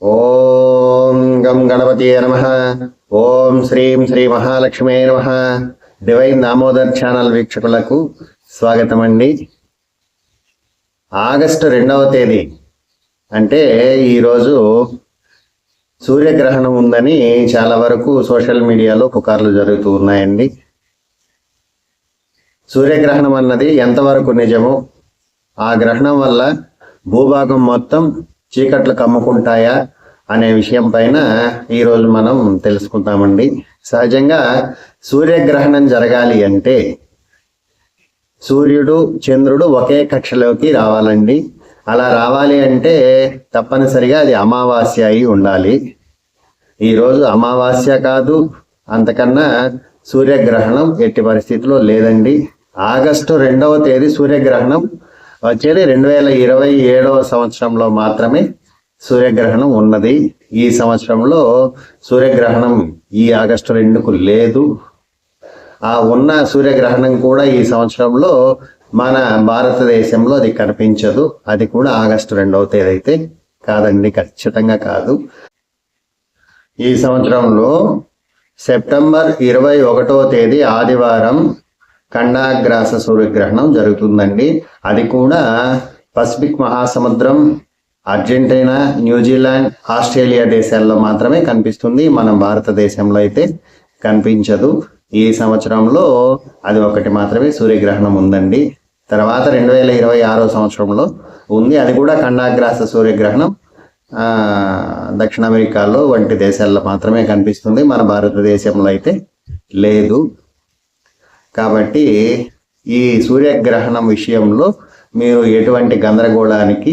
ఓం గం గణపతి నమ. ఓం శ్రీం శ్రీ మహాలక్ష్మి నమ. డివైన్ దామోదర్ ఛానల్ వీక్షకులకు స్వాగతం అండి ఆగస్టు రెండవ తేదీ అంటే ఈరోజు సూర్యగ్రహణం ఉందని చాలా వరకు సోషల్ మీడియాలో పుకార్లు జరుగుతూ ఉన్నాయండి. సూర్యగ్రహణం అన్నది ఎంతవరకు నిజమో ఆ గ్రహణం వల్ల భూభాగం మొత్తం చీకట్లు కమ్ముకుంటాయా అనే విషయం పైన ఈరోజు మనం తెలుసుకుందామండి సహజంగా సూర్యగ్రహణం జరగాలి అంటే సూర్యుడు చంద్రుడు ఒకే కక్షలోకి రావాలండి. అలా రావాలి అంటే తప్పనిసరిగా అది అమావాస్య అయి ఉండాలి. ఈరోజు అమావాస్య కాదు అంతకన్నా సూర్యగ్రహణం ఎట్టి పరిస్థితిలో లేదండి. ఆగస్టు రెండవ తేదీ సూర్యగ్రహణం వచ్చేది రెండు వేల ఇరవై ఏడవ సంవత్సరంలో మాత్రమే సూర్యగ్రహణం ఉన్నది. ఈ సంవత్సరంలో సూర్యగ్రహణం ఈ ఆగస్టు రెండుకు లేదు. ఆ ఉన్న సూర్యగ్రహణం కూడా ఈ సంవత్సరంలో మన భారతదేశంలో అది కనిపించదు. అది కూడా ఆగస్టు రెండవ తేదీ అయితే కాదండి ఖచ్చితంగా కాదు. ఈ సంవత్సరంలో సెప్టెంబర్ ఇరవై ఒకటవ తేదీ ఆదివారం ఖండాగ్రాస సూర్యగ్రహణం జరుగుతుందండి. అది కూడా పసిఫిక్ మహాసముద్రం అర్జెంటీనా న్యూజిలాండ్ ఆస్ట్రేలియా దేశాల్లో మాత్రమే కనిపిస్తుంది. మన భారతదేశంలో అయితే కనిపించదు. ఈ సంవత్సరంలో అది ఒకటి మాత్రమే సూర్యగ్రహణం ఉందండి. తర్వాత రెండు వేల ఇరవై ఆరో సంవత్సరంలో ఉంది. అది కూడా ఖండాగ్రాస సూర్యగ్రహణం. దక్షిణ అమెరికాలో వంటి దేశాల్లో మాత్రమే కనిపిస్తుంది. మన భారతదేశంలో అయితే లేదు. కాబట్టి ఈ సూర్యగ్రహణం విషయంలో మీరు ఎటువంటి గందరగోళానికి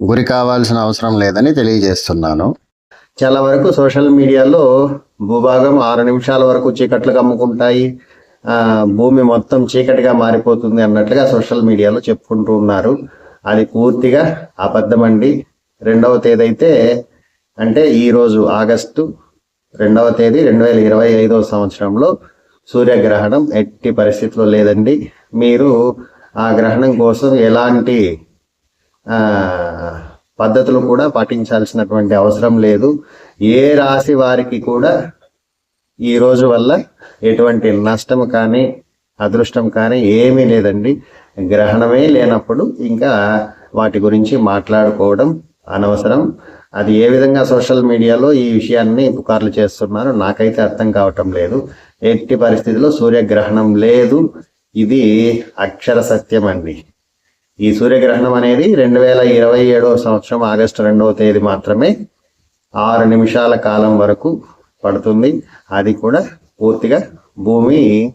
గురి కావాల్సిన అవసరం లేదని తెలియజేస్తున్నాను. చాలా వరకు సోషల్ మీడియాలో భూభాగం ఆరు నిమిషాల వరకు చీకట్లు కమ్ముకుంటాయి. భూమి మొత్తం చీకటిగా మారిపోతుంది అన్నట్లుగా సోషల్ మీడియాలో చెప్పుకుంటూ ఉన్నారు. అది పూర్తిగా అబద్ధమండి. రెండవ తేదీ అయితే అంటే ఈరోజు ఆగస్టు రెండవ తేదీ రెండు వేల ఇరవై ఐదవ సంవత్సరంలో సూర్యగ్రహణం ఎట్టి పరిస్థితిలో లేదండి. మీరు ఆ గ్రహణం కోసం ఎలాంటి పద్ధతులు కూడా పాటించాల్సినటువంటి అవసరం లేదు. ఏ రాశి వారికి కూడా ఈ రోజు వల్ల ఎటువంటి నష్టం కానీ అదృష్టం కానీ ఏమీ లేదండి. గ్రహణమే లేనప్పుడు ఇంకా వాటి గురించి మాట్లాడుకోవడం అనవసరం. అది ఏ విధంగా సోషల్ మీడియాలో ఈ విషయాన్ని పుకార్లు చేస్తున్నారో నాకైతే అర్థం కావటం లేదు. ఎట్టి పరిస్థితిలో సూర్యగ్రహణం లేదు. ఇది అక్షర సత్యం అండి. ఈ సూర్యగ్రహణం అనేది రెండు వేల ఇరవై ఏడవ సంవత్సరం ఆగస్టు రెండవ తేదీ మాత్రమే ఆరు నిమిషాల కాలం వరకు పడుతుంది. అది కూడా పూర్తిగా భూమి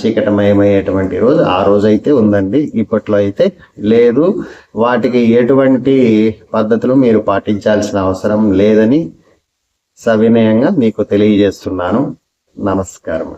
చీకటమయమయ్యేటువంటి రోజు ఆ రోజు అయితే ఉందండి. ఇప్పట్లో అయితే లేదు. వాటికి ఎటువంటి పద్ధతులు మీరు పాటించాల్సిన అవసరం లేదని సవినయంగా మీకు తెలియజేస్తున్నాను. నమస్కారం